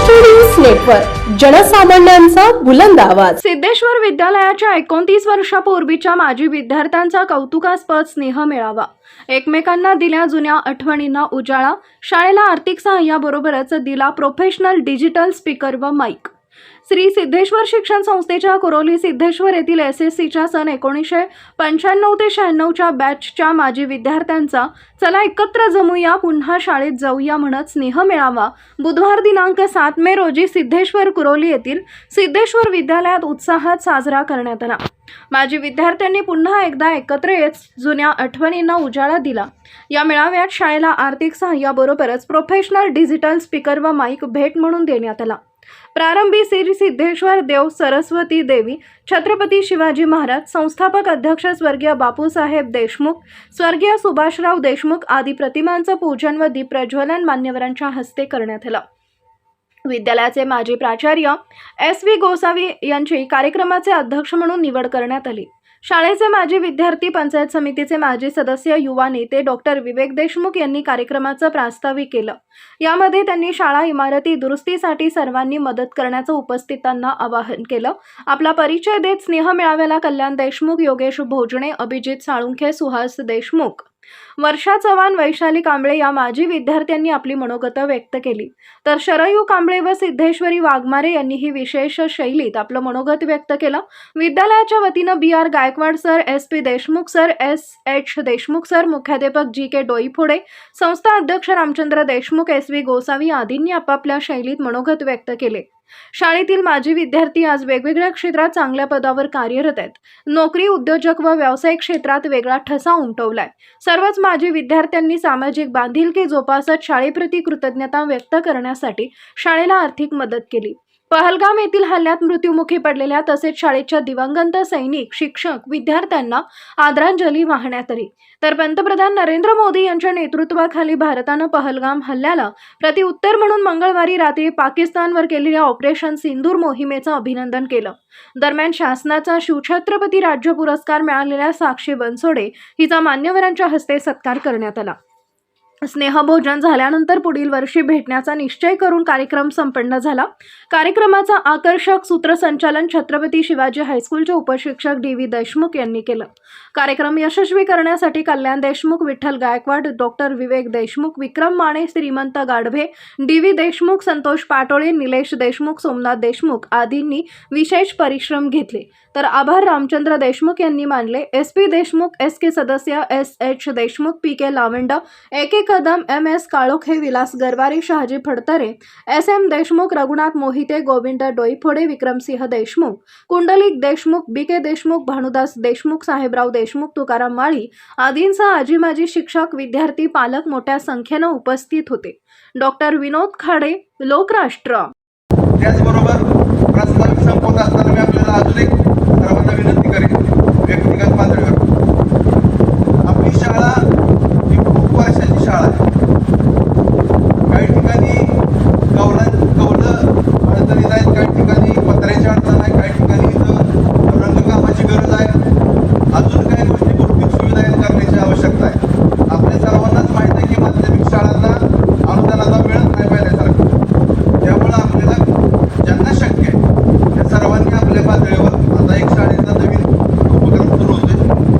Maharashtra news network जनसामान्यांचा बुलंद आवाज. सिद्धेश्वर विद्यालयाच्या एकोणतीस वर्षापूर्वीच्या माजी विद्यार्थ्यांचा कौतुकास्पद स्नेह मिळावा. एकमेकांना दिल्या जुन्या आठवणींना उजाळा शाळेला आर्थिक सहाय्याबरोबरच दिला प्रोफेशनल डिजिटल स्पीकर व माईक श्री सिद्धेश्वर शिक्षण संस्थेच्या कुरोली सिद्धेश्वर येथील एस एस सीच्या सन एकोणीसशे पंच्याण्णव ते शहाण्णवच्या बॅचच्या माजी विद्यार्थ्यांचा चला एकत्र जमूया पुन्हा शाळेत जाऊया म्हणत स्नेह मिळावा. बुधवार दिनांक सात मे रोजी सिद्धेश्वर कुरोली येथील सिद्धेश्वर विद्यालयात उत्साहात साजरा करण्यात आला. माजी विद्यार्थ्यांनी पुन्हा एकदा एकत्र येत जुन्या आठवणींना उजाळा दिला. या मेळाव्यात शाळेला आर्थिक सहाय्याबरोबरच प्रोफेशनल डिजिटल स्पीकर व माईक भेट म्हणून देण्यात आला. प्रारंभी श्री सिद्धेश्वर देव सरस्वती देवी छत्रपती शिवाजी महाराज संस्थापक अध्यक्ष स्वर्गीय बापूसाहेब देशमुख स्वर्गीय सुभाषराव देशमुख आदी प्रतिमांचं पूजन व दीप प्रज्वलन मान्यवरांच्या हस्ते करण्यात आलं. विद्यालयाचे माजी प्राचार्य एस व्ही गोसावी यांची कार्यक्रमाचे अध्यक्ष म्हणून निवड करण्यात आली. शाळेचे माजी विद्यार्थी पंचायत समितीचे माजी सदस्य युवा नेते डॉक्टर विवेक देशमुख यांनी कार्यक्रमाचं प्रास्ताविक केलं यामध्ये त्यांनी शाळा इमारती दुरुस्तीसाठी सर्वांनी मदत करण्याचं उपस्थितांना आवाहन केलं. आपला परिचय देत स्नेह मिळाव्याला कल्याण देशमुख योगेश भोजणे अभिजित साळुंखे सुहास देशमुख. वर्षा चव्हाण वैशाली कांबळे या माजी विद्यार्थ्यांनी आपली मनोगतं व्यक्त केली. तर शरयू कांबळे व सिद्धेश्वरी वाघमारे यांनी ही विशेष शैलीत आपलं मनोगत व्यक्त केलं. विद्यालयाच्या वतीनं B R Gaikwad sir S P Deshmukh sir S H Deshmukh sir मुख्याध्यापक जी के डोईफोडे संस्था अध्यक्ष रामचंद्र देशमुख एस व्ही गोसावी आदींनी आपापल्या शैलीत मनोगत व्यक्त केले. शाळेतील माजी विद्यार्थी आज वेगवेगळ्या क्षेत्रात चांगल्या पदावर कार्यरत आहेत. नोकरी उद्योजक व व्यावसायिक क्षेत्रात वेगळा ठसा उमटवलाय. सर्वच माजी विद्यार्थ्यांनी सामाजिक बांधिलकी जोपासत शाळेप्रती कृतज्ञता व्यक्त करण्यासाठी शाळेला आर्थिक मदत केली. पहलगाम येथील हल्ल्यात मृत्युमुखी पडलेल्या तसेच शाळेच्या दिवंगत सैनिक शिक्षक विद्यार्थ्यांना आदरांजली वाहण्यात आली तर पंतप्रधान नरेंद्र मोदी यांच्या नेतृत्वाखाली भारतानं पहलगाम हल्ल्याला प्रतिउत्तर म्हणून मंगळवारी रात्री पाकिस्तानवर केलेल्या ऑपरेशन सिंदूर मोहिमेचं अभिनंदन केलं. दरम्यान शासनाचा शिवछत्रपती राज्य पुरस्कार मिळालेल्या साक्षी बनसोडे हिचा मान्यवरांच्या हस्ते सत्कार करण्यात आला. स्नेहभोजन झाल्यानंतर पुढील वर्षी भेटण्याचा निश्चय करून कार्यक्रम संपन्न झाला. कार्यक्रमाचा आकर्षक सूत्रसंचालन छत्रपती शिवाजी हायस्कूलचे उपशिक्षक डी व्ही देशमुख यांनी केलं. कार्यक्रम यशस्वी करण्यासाठी Kalyan Deshmukh Vitthal Gaikwad doctor Vivek Deshmukh Vikram Mane Shrimant Gadhave D V Deshmukh Santosh Patole Nilesh Deshmukh Somnath Deshmukh आदींनी विशेष परिश्रम घेतले. तर आभार रामचंद्र देशमुख यांनी मानले. S P Deshmukh S K सदस्य S H Deshmukh P K Lavand A K Kadam M S Kalokhe Vilas Garware Shahaji Phadtare S M Deshmukh Raghunath Mohite Govind Doiphode Vikramsinh Deshmukh Kundalik Deshmukh B K Deshmukh Bhanudas Deshmukh Sahebrao Deshmukh Tukaram Mali आदींसह आजी माजी शिक्षक विद्यार्थी पालक मोठ्या संख्येनं उपस्थित होते. डॉक्टर विनोद खाडे लोकराष्ट्र. त्याचबरोबर प्रास्ताविक संपत असताना मी आपल्याला अजून एक सर्वांना विनंती करेन व्यक्तिगत पातळीवर आपली शाळा ही खूप वर्षाची शाळा आहे काही ठिकाणी कवलं कवलं अडचणीत आहेत काही ठिकाणी पत्र्याची अडचण आहे काही ठिकाणी इथं रंगकामाची गरज आहे अजून काही गोष्टी भौतिक सुविधा करण्याची आवश्यकता आहे आपल्या सर्वांनाच माहीत आहे की माध्यमिक शाळांना अनुदानाचा मिळत नाही पहिल्यासारखं त्यामुळं आपल्याला ज्यांना शक्य आहे त्या सर्वांनी आपल्या पातळीवर आता एक शाळेचा नवीन उपक्रम सुरू होतोय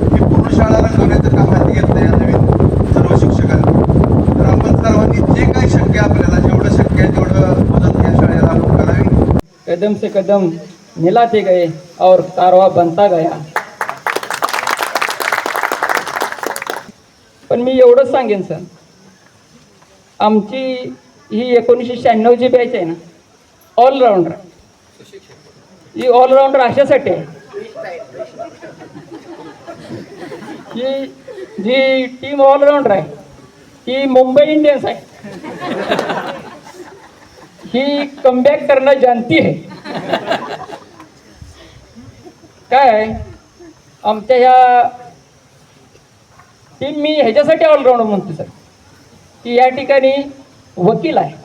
की पूर्ण शाळा रंगवण्याचं काम हाती घेतलं या नवीन सर्व शिक्षकांनी तर आपण सर्वांनी जे काही शक्य आहे आपल्याला जेवढं शक्य आहे तेवढं मदत या शाळेला आपण करावी कदम से कदम मिलाते गए और कारवा बनता गया। पण मी एवढंच सांगेन सर. आमची ही एकोणीसशे शहाण्णव जी बॅच आहे ना ऑलराऊंडर ही ऑलराऊंडर अशासाठी आहे ही जी टीम ऑलराऊंडर आहे ही मुंबई इंडियन्स आहे. ही कमबॅक करणं जानती आहे. काय आमच्या ह्या टीम मी ह्याच्यासाठी ऑलराऊंडर म्हणतो सर. की या ठिकाणी वकील आहे.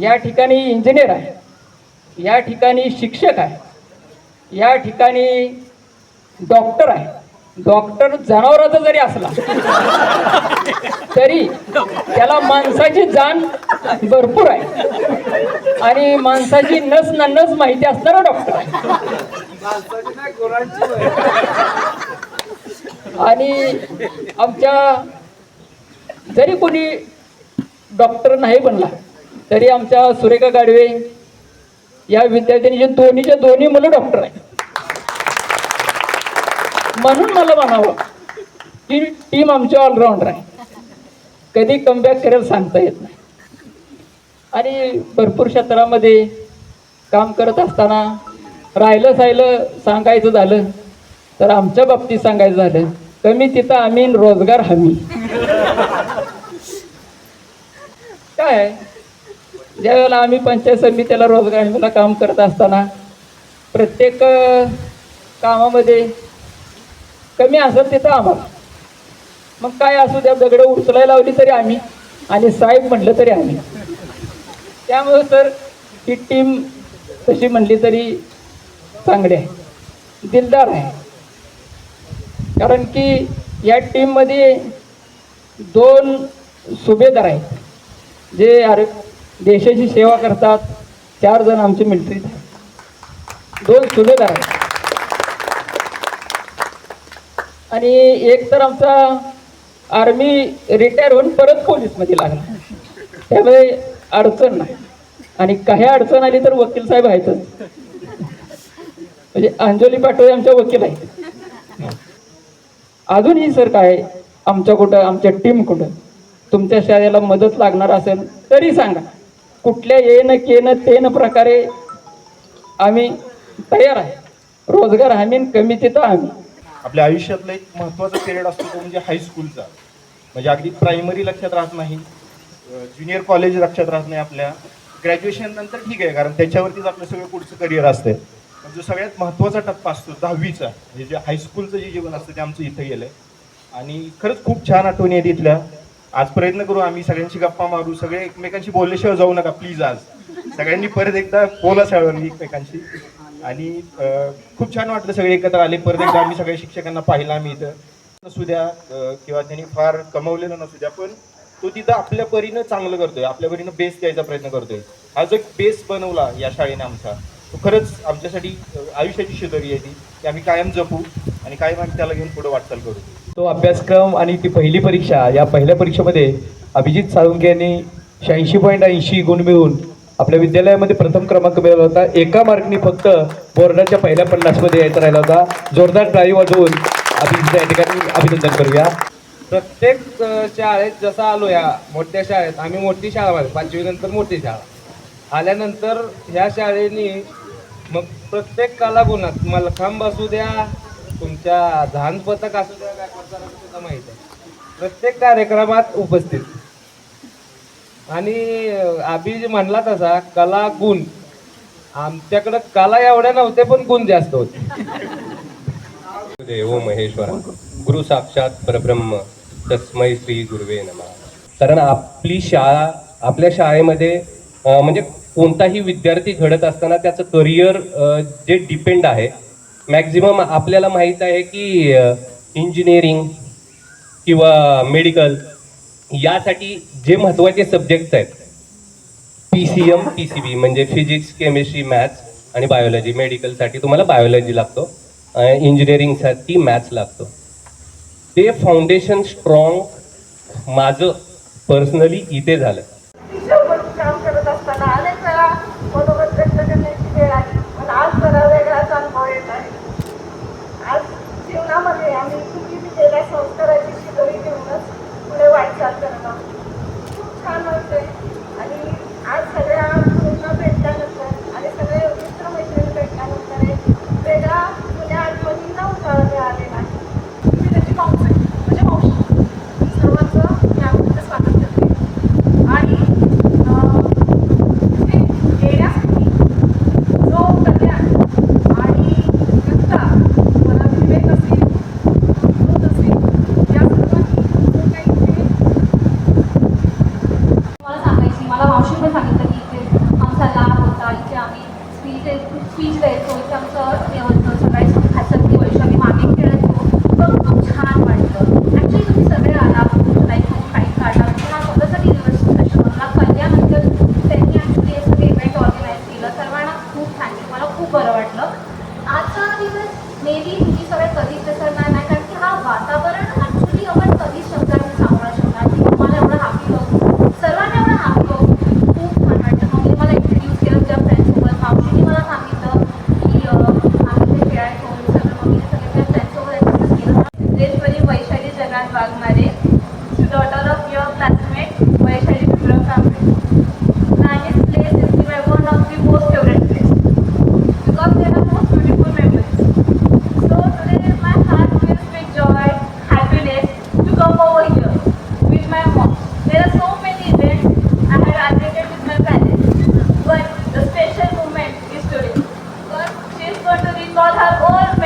या ठिकाणी इंजिनियर आहे. या ठिकाणी शिक्षक आहे. या ठिकाणी डॉक्टर आहे. डॉक्टर जनावराचा जरी असला तरी त्याला माणसाची जाण भरपूर आहे. आणि माणसाची नस ना नस माहिती असणारा डॉक्टर आहे. आणि आमच्या जरी कोणी डॉक्टर नाही बनला तरी आमच्या सुरेखा गाडवे या विद्यार्थ्यांचे दोन्हीच्या दोन्ही मुलं डॉक्टर आहेत. म्हणून मला म्हणावं. की टीम आमची ऑलराऊंडर आहे. कधी कमबॅक करेल सांगता येत नाही. आणि भरपूर क्षेत्रामध्ये काम करत असताना राहिलं साहिलं सांगायचं झालं तर आमच्या बाबतीत सांगायचं झालं कमी तिथं आम्ही रोजगार हमी. काय ज्यावेळेला ज्या वेळेला आम्ही पंचायत समितीला रोजगार हमीला काम करत असताना प्रत्येक कामामध्ये कमी असेल तिथं आम्हाला. मग काय असू द्या दगडं उचलायला लावली तरी आम्ही आणि साहेब म्हटलं तरी आम्ही. त्यामुळं तर ही टीम तशी म्हणली तरी चांगली आहे. दिलदार आहे. कारण की या टीममध्ये दोन सुभेदार आहेत. जे आर देशाची सेवा करतात चार जण आमचे मिलिटरीत आहेत. दोन सुभेदार आहेत. आणि एक तर आमचा आर्मी रिटायर होऊन परत पोलीसमध्ये लागला. त्यामुळे अडचण नाही. आणि काही अडचण आली तर वकील साहेब आहेतच म्हणजे अंजली पाटोळे आमच्या वकील आहेत. अजूनही सर काय आमच्या कुठं आमच्या टीम कुठं? तुमच्या शाळेला मदत लागणार असेल तरी सांगा. कुठल्या येणं केनं तेन प्रकारे आम्ही तयार आहे. रोजगार हमीन कमी तिथं आम्ही. आपल्या आयुष्यातला एक महत्त्वाचा पिरियड असतो तो म्हणजे हायस्कूलचा म्हणजे अगदी प्रायमरी लक्षात राहत नाही. ज्युनियर कॉलेज लक्षात राहत नाही आपल्या. ग्रॅज्युएशन नंतर ठीक आहे कारण त्याच्यावरतीच आपलं सगळं पुढचं करिअर असते पण जो सगळ्यात महत्त्वाचा टप्पा असतो दहावीचा म्हणजे जे हायस्कूलचं जे जीवन असतं ते आमचं इथं गेलंय. आणि खरंच खूप छान आठवणी आहेत इथल्या. आज प्रयत्न करू आम्ही सगळ्यांशी गप्पा मारू सगळे एकमेकांशी बोलल्याशिवाय जाऊ नका प्लीज आज. सगळ्यांनी परत एकदा बोला शाळेवर एकमेकांशी. आणि खूप छान वाटलं सगळे एकत्र आले. परत एकदा आम्ही सगळ्या शिक्षकांना पाहिलं आम्ही इथं. नसू द्या किंवा त्यांनी फार कमवलेलं नसू द्या पण तो तिथं आपल्या परीनं चांगलं करतोय. आपल्या परीनं बेस द्यायचा प्रयत्न करतोय. हा जो एक बेस बनवला या शाळेने आमचा तो खरंच आमच्यासाठी आयुष्याची शिदरी आहे ती. की आम्ही कायम जपू आणि कायम आम्ही त्याला घेऊन पुढे वाटचाल करू. तो अभ्यासक्रम आणि ती पहिली परीक्षा या पहिल्या परीक्षेमध्ये अभिजित साळुंके यांनी शहाऐंशी पॉईंट ऐंशी गुण मिळून आपल्या विद्यालयामध्ये प्रथम क्रमांक मिळाला होता. एका मार्कनी फक्त बोर्डाच्या पहिल्या पन्नासमध्ये यायचा राहिला होता. जोरदार टाळी वाजवून अभिजित या ठिकाणी अभिनंदन करूया. प्रत्येक शाळेत जसं आलो या मोठ्या शाळेत आम्ही मोठी शाळा मारली पाचवी नंतर मोठी शाळा. आल्यानंतर ह्या शाळेने मग प्रत्येक कलागुणात मलखांब असू द्या तुमच्या धान पथक असू द्या माहीत आहे. प्रत्येक कार्यक्रमात उपस्थित. आणि अभि जे म्हणला तसा कला गुण. आमच्याकडं कला एवढ्या नव्हत्या पण गुण जास्त होते. देव महेश्वर गुरु साक्षात परब्रह्म तस्मै श्री गुरुवे नमा. कारण आपली शाळा आपल्या शाळेमध्ये म्हणजे कोणताही विद्यार्थी घडत असताना त्याचं करिअर जे डिपेंड आहे मॅक्झिमम आपल्याला माहीत आहे की इंजिनिअरिंग किंवा मेडिकल यासाठी जे महत्त्वाचे सब्जेक्ट्स आहेत P C M P C B म्हणजे फिजिक्स केमिस्ट्री मॅथ्स आणि बायोलॉजी मेडिकलसाठी तुम्हाला बायोलॉजी लागतो इंजिनिअरिंगसाठी मॅथ्स लागतो. ते फाउंडेशन स्ट्रॉंग माझं पर्सनली इथे झालं.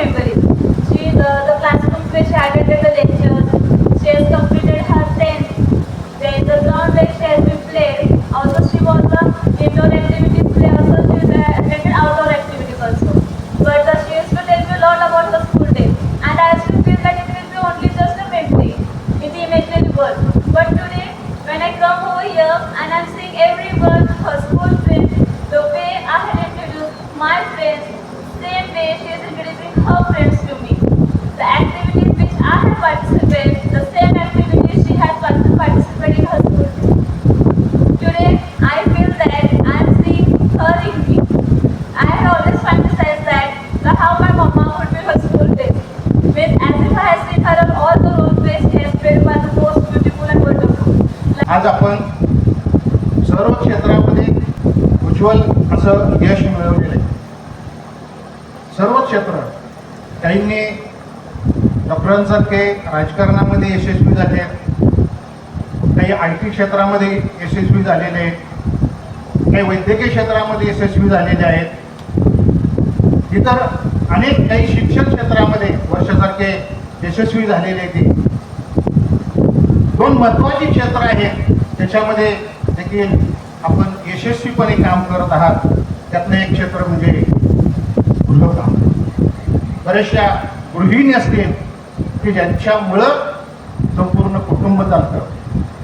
She, the, classical classroom डॉक्टरांसारखे राजकारणामध्ये यशस्वी झाले आहेत. काही आय टी क्षेत्रामध्ये यशस्वी झालेले आहेत. काही वैद्यकीय क्षेत्रामध्ये यशस्वी झालेले आहेत. इतर अनेक काही शिक्षण क्षेत्रामध्ये वर्षासारखे यशस्वी झालेले आहेत. दोन महत्वाची क्षेत्र आहेत त्याच्यामध्ये देखील आपण यशस्वीपणे काम करत आहात. त्यातलं एक क्षेत्र म्हणजे गृहकाम बऱ्याचशा गृहिणी असतील की ज्यांच्यामुळं संपूर्ण कुटुंब चालतं.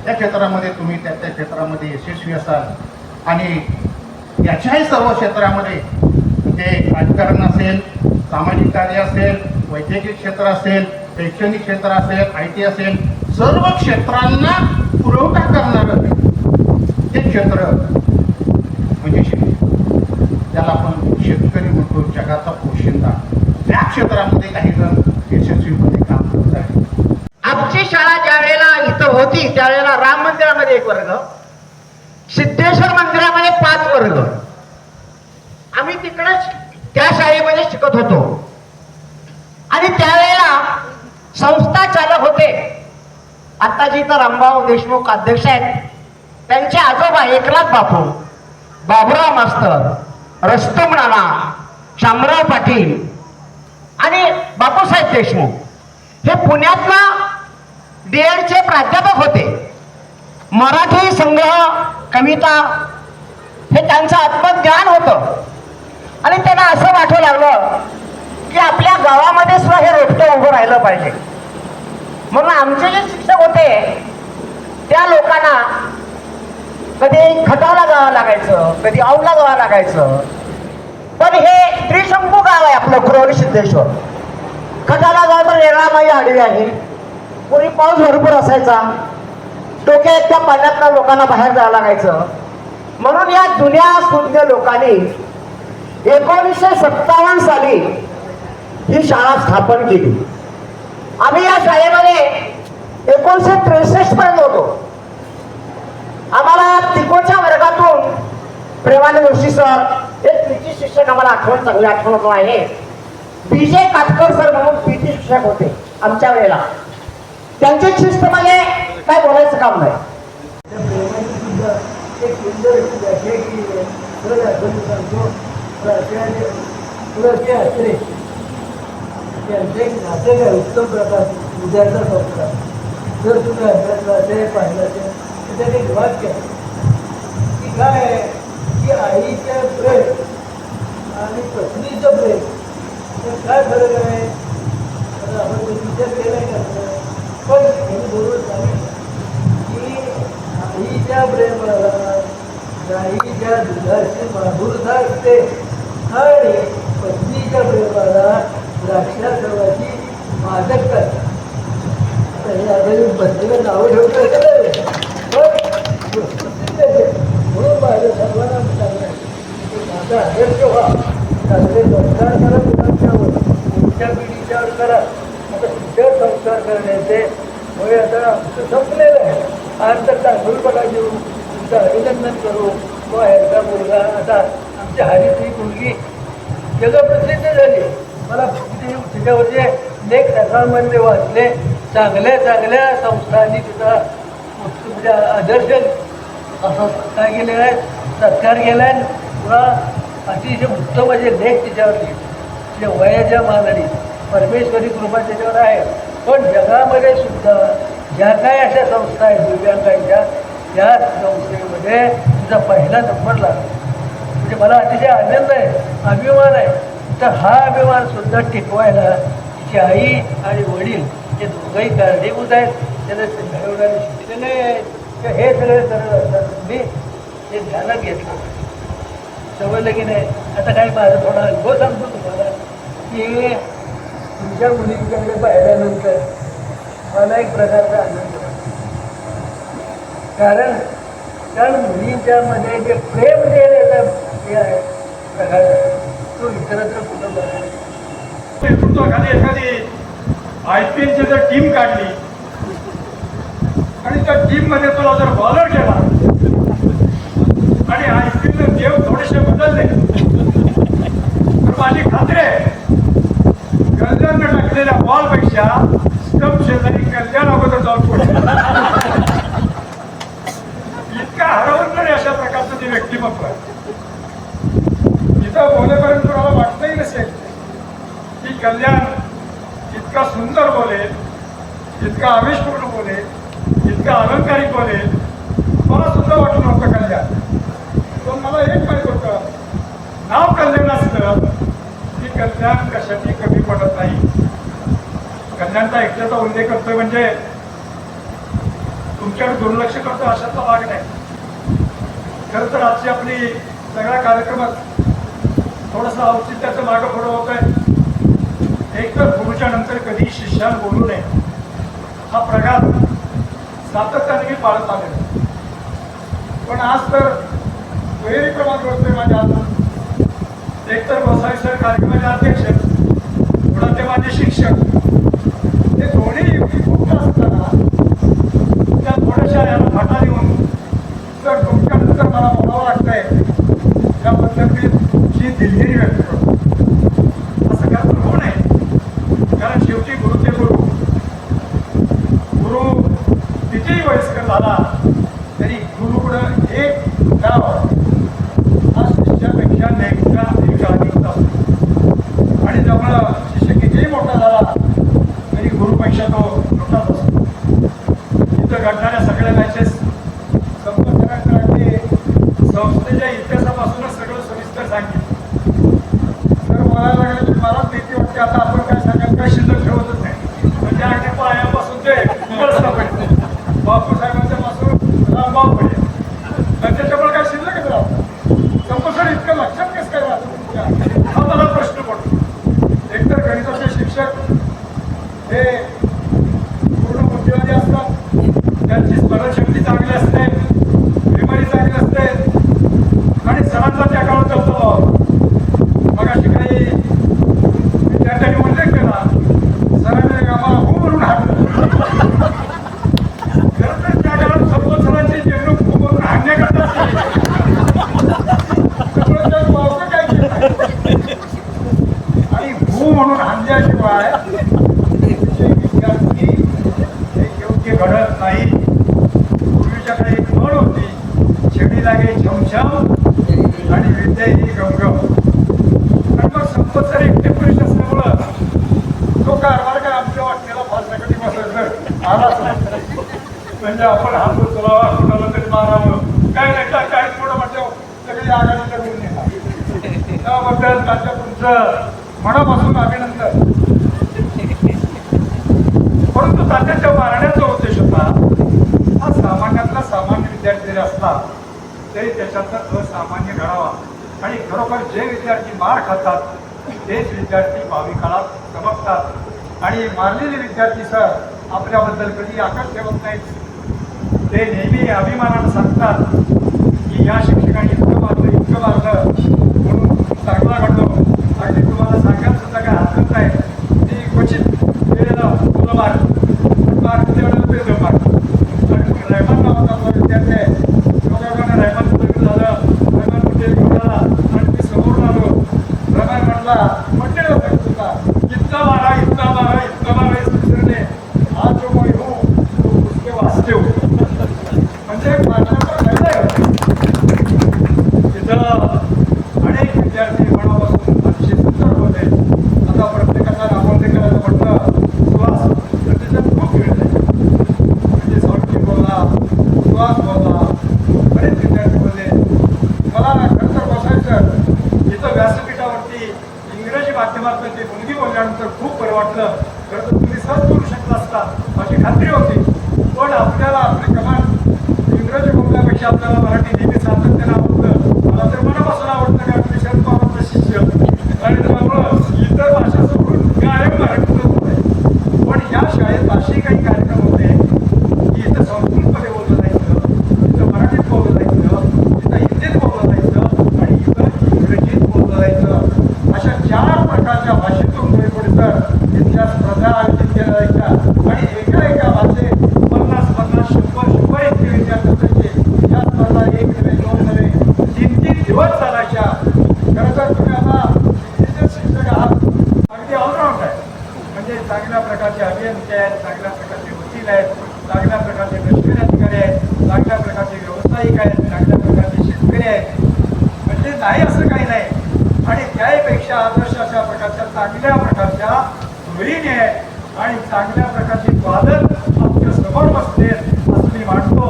त्या क्षेत्रामध्ये तुम्ही त्या त्या क्षेत्रामध्ये यशस्वी असाल. आणि याच्याही सर्व क्षेत्रामध्ये ते राजकारण असेल सामाजिक कार्य असेल वैद्यकीय क्षेत्र असेल शैक्षणिक क्षेत्र असेल आय टी असेल सर्व क्षेत्रांना पुरवठा करणारं ते क्षेत्र म्हणजे शेती त्याला आपण शेतकरी म्हणतो जगाचा पोशिंदा. त्या क्षेत्रामध्ये काही जण यशस्वीपणे होते आमची शाळा ज्या वेळेला इथं होती त्यावेळेला राम मंदिरामध्ये एक वर्ग सिद्धेश्वर मंदिरामध्ये पाच वर्ग. आम्ही तिकडे त्या शाळेमध्ये शिकत होतो. आणि त्यावेळेला संस्था चालक होते. आता जिथं रामभाऊ देशमुख अध्यक्ष आहेत. त्यांचे आजोबा एकनाथ बापू बाबुराव मास्तर रस्तम नाना शामराव पाटील आणि बापूसाहेब देशमुख. हे पुण्यातला चे प्राध्यापक होते. मराठी संग्रह कविता हे त्यांचं आत्मज्ञान होतं. आणि त्यांना असं वाटू लागलं की आपल्या गावामध्ये सुद्धा हे रोपटं उभं राहिलं पाहिजे. म्हणून आमचे जे शिक्षक होते त्या लोकांना कधी खटावला जावं लागायचं कधी औला जावं लागायचं. पण हे त्रिशंकू गाव आहे आपलं कुरवली सिद्धेश्वर. खटाला जावं तर रेळामाई आडवी आहे. पूर्वी पाऊस भरपूर असायचा. डोक्यात त्या पाण्यातल्या लोकांना बाहेर जावं लागायचं. म्हणून या जुन्या सुज्ञ लोकांनी एकोणीसशे सत्तावन्न साली ही शाळा स्थापन केली. आम्ही या शाळेमध्ये एकोणीसशे त्रेसष्ट पर्यंत होतो. आम्हाला तिकोच्या वर्गातून प्रेमाने जोशी सर एक पीटी शिक्षक आम्हाला आठवण चांगली आठवण आहे. विजय कातकर सर म्हणून पीटी शिक्षक होते आमच्या वेळेला. त्यांच्या शिस्तमध्ये काय बोलायचं काम नाही. एक सांगतो एक आहे उत्तम प्रकार उद्याचा संस्कार जर तुम्ही अभ्यासला असेल पाहिलं असेल तर त्यात एक वाक्य की काय आहे की आईच्या प्रेम आणि पत्नीचं प्रेम तर काय फरक आहे आपण विचार विचार केलाय का पण त्यांनी बरोबर सांगितलं की आईच्या प्रेमाला गाईच्या दुधाची माधुरता असते आणि पत्नीच्या प्रेमाला द्राक्षा मादक मादकता हे आता मी पत्नीला नावं ठेवतो पण म्हणून माझ्या सर्वांना सांगणार माझा आदर्श व्हा चांगले संस्कार करा मुलांच्यावर पुढच्या पिढीच्यावर करा. संस्कार करण्याचे होय आता आमचं संपलेलं आहे. आज तर तांदूळपणा घेऊ तुमचं अभिनंदन करू. तो ह्याचा मुलगा. आता आमच्या ही मुलगी जगप्रसिद्ध झाली. मला तिच्यावरचे लेख सकाळमध्ये वाचले. चांगल्या चांगल्या संस्थांनी तिचा म्हणजे आदर्श असं काय केलेला आहे. सत्कार केला आहे. पुन्हा अतिशय उत्तम म्हणजे लेख तिच्यावर लिहिले तिच्या वयाच्या मानाने परमेश्वरी कृपा त्याच्यावर आहे. पण जगामध्ये सुद्धा ज्या काय अशा संस्था आहेत दिव्यांगांच्या त्या संस्थेमध्ये तुझा पहिला नंबर लागला. म्हणजे मला अतिशय आनंद आहे अभिमान आहे. तर हा अभिमान सुद्धा टिकवायला तिची आई आणि वडील हे दोघंही कारणीभूत आहेत. त्याला घडवणारे शिकलेले आहे. तर हे सगळे करत असताना तुम्ही ते ध्यानात घेतलं. समजलं की नाही? आता काय माझा थोडा अनुभव सांगतो तुम्हाला. की तुमच्या मुलींकडे पाहिल्यानंतर मला एक प्रकारचा आनंद कारण कारण मुलींच्या मध्ये जे प्रेम देण्याचा हे आहे प्रकार. तो इतरत्र कुठं बघायला नेतृत्वाखाली एखादी आय पी एलची जर टीम काढली आणि त्या टीममध्ये तुला जर बॉलर केला आणि आय पी एल देव थोडेसे बदलले तर माझी खात्री आहे असलेल्या बॉलपेक्षा स्टंप शेजारी कल्याण अगोदर जाऊन पडले इतका हरवत नाही अशा प्रकारचं ते व्यक्तिमत्व आहे. इथं बोलेपर्यंत तुम्हाला वाटतही नसेल की कल्याण इतका सुंदर बोलेल इतका आवेशपूर्ण बोलेल इतका अलंकारिक बोलेल मला सुद्धा वाटलं नव्हतं कल्याण. पण मला एक माहीत होतं नाव कल्याण असलं की कल्याण कशाची कमी पडत नाही. कल्याणचा एकट्याचा उल्लेख करतोय म्हणजे तुमच्याकडे दुर्लक्ष करतो अशाचा भाग नाही. खर तर आजची आपली सगळ्या कार्यक्रमात थोडंसं औचित्याचं मागं पुढं होत आहे एक तर गुरुच्या नंतर कधी शिष्याला बोलू नये. हा प्रघात सातत्याने मी पाळत आलेलो पण आज तर दुहेरी प्रमाण होतोय माझ्या एक तर गोसाई सर कार्यक्रमाचे अध्यक्ष पुढे ते माझे शिक्षक असताना त्या थोड्याशा याला फाटा देऊन तर तुमच्यानंतर मला बोलावं लागतंय त्याबद्दल मी दिलगिरी व्यक्त तेच विद्यार्थी भावी काळात चमकतात. आणि मारलेले विद्यार्थी सर आपल्याबद्दल कधी आकट ठेवत नाहीत. ते नेहमी अभिमानानं सांगतात की या शिक्षकांनी इतकं मारलं इतकं मारलं. म्हणून चांगला घडलो. अगदी तुम्हाला सांगायला सुद्धा काय हरकत नाही ती क्वचित वेळेला मुलं मार मार त्यावेळेला पेरलं मार आणि रहमान नावाचा आपला विद्यार्थी आहे योगायोगाने रहमानचं लग्न झालं रहमान कुठे घेऊन आला आणि मी समोरून आलो रहमान म्हटला म्हटलेलं होतं तुला इतका मारा इतका मारा इतका मारा इस दुसऱ्याने आज जो कोई हो तो उसके वास्ते हो म्हणजे मारण्याचा फायदा आहे सातत्यानं आवडतं मला तर मनापासून आवडतं कारण मी शरद पवारांचा शिष्य आणि त्यामुळं इतर भाषा सोडून कायम मराठीतच बोलायचं पण या शाळेत असे काही कार्यक्रम होते की इथं संस्कृतमध्ये बोललं जायचं इथं मराठीत बोललं जायचं इथं हिंदीत बोललं जायचं आणि इथं इंग्रजीत बोललं जायचं अशा चार प्रकारच्या भाषेतून परिसर इथल्या स्पर्धा आयोजित केल्या जायच्या आणि एका एका भाषेत पन्नास पन्नास शंभर शंभर इतके विद्यार्थी असायचे या स्पर्धा एक नव्हे दोन नव्हे तीन तीन दिवस चालायच्या खरं तर तुम्ही आता हिंदीचे शिक्षक आहात अगदी ऑलराऊंड आहे म्हणजे चांगल्या प्रकारचे अभियंते आहेत चांगल्या प्रकारचे वकील आहेत चांगल्या प्रकारचे लष्करी अधिकारी आहेत चांगल्या प्रकारचे व्यावसायिक आहेत चांगल्या प्रकारचे शेतकरी आहेत म्हणजे नाही असं काही नाही आणि त्याहीपेक्षा आदर्श अशा प्रकारच्या चांगल्या प्रकारच्या गृहिणी आहेत आणि चांगल्या प्रकारचे वादक आमच्यासमोर बसले असं मी मानतो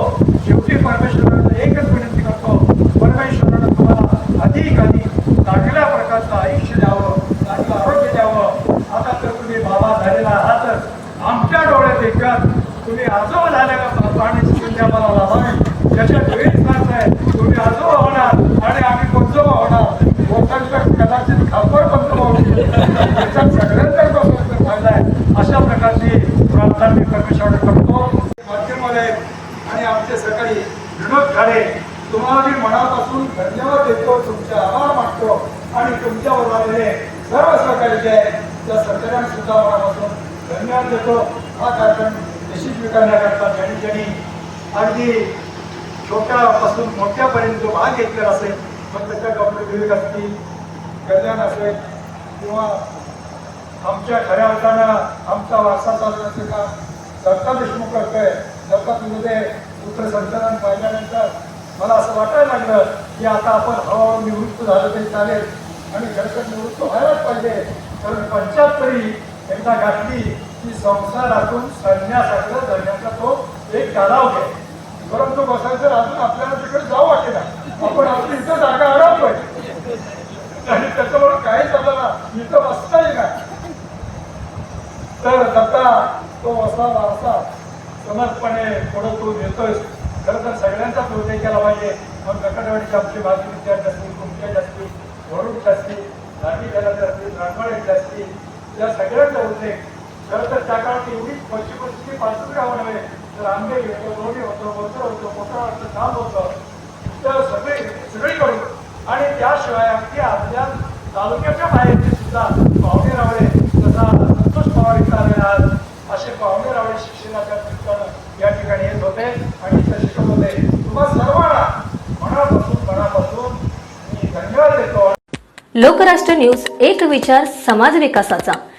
शेवटी परमेश्वरानं एकच विनंती करतो परमेश्वरानं तुम्हाला अधिक अधिक चांगल्या प्रकारचं आयुष्य द्यावं चांगलं आरोग्य द्यावं आता तर तुम्ही बाबा झालेला आहातच आमच्या डोळ्यात एकच तुम्ही आजोबा झालेला पाणी संध्या मला लावाय त्याच्या वेळीच आहे तुम्ही आजोबा होणार आणि आम्ही कोणतो होणार? लोकांच्या कदाचित खापर पंजोबा होईल त्याच्यात सगळ्यांचा फायदा आहे अशा प्रकारची प्रार्थना मी परमेश्वर करतो. माध्यमालय आणि आमचे सकाळी विनोद खाडे तुम्हाला मी मनापासून धन्यवाद देतो तुमचे आभार मानतो आणि तुमच्यावर आलेले सर्व सहकारी जे आहेत त्या सहकार्यांना सुद्धा मनापासून धन्यवाद देतो. हा कार्यक्रम यशस्वी करण्याकरता ज्यांनी ज्यांनी अगदी छोट्यापासून मोठ्यापर्यंत जो भाग घेतलेला असेल मग त्याच्या कपडे विवेक असतील कल्याण असेल किंवा आमच्या खऱ्या अर्थानं आमचा वारसा चालू असते का? दत्ता देशमुख करतोय. दत्ता तुझे पुत्र संचालन पाहिल्यानंतर मला असं वाटायला लागलं की आता आपण हळूहळू निवृत्त झालं तरी चालेल आणि खरं तर निवृत्त व्हायलाच पाहिजे. कारण पंच्याहत्तरी एकदा घातली की संसारातून संन्यासाकडे जगण्याचा तो एक कालावधी आहे परंतु बसायचं अजून आपल्याला तिकडे जाऊ वाटेल आपण आपली इथं जागा अडवतोय आणि त्याच्यामुळे काहीच आपल्याला इथं बसता येईल नाही. तर दत्ता तो असा वारसा समर्थपणे पुढे तू देतोय खरं तर सगळ्यांचाच उदय केला पाहिजे. मग नकडवाडीचे आमची भाजी विद्यार्थी असतील तुमचे असतील वरुडचे असतील लाठी गेल्याचे असतील राठवाड्याचे असतील या सगळ्यांचा उल्लेख खरं तर त्या काळात एवढी पश्चिम परिस्थिती पाचच गाव नव्हे तर आंबे होतं लोणी होतं बोचर होतं मोठा होतं काम होतं. तर सगळे सगळीकडून. आणि त्याशिवाय अगदी आपल्या तालुक्याच्या बाहेरचे सुद्धा पाहुणे रावळे तथा संतोष पवार इथं आज असे पाहुणे रावळे शिक्षणाच्या निमित्तानं या ठिकाणी येत होते आणि इथं शिकत होते. तुम्हा सर्वांना मनापासून मनापासून मी धन्यवाद देतो. लोकराष्ट्र न्यूज एक विचार समाज विकासाचा.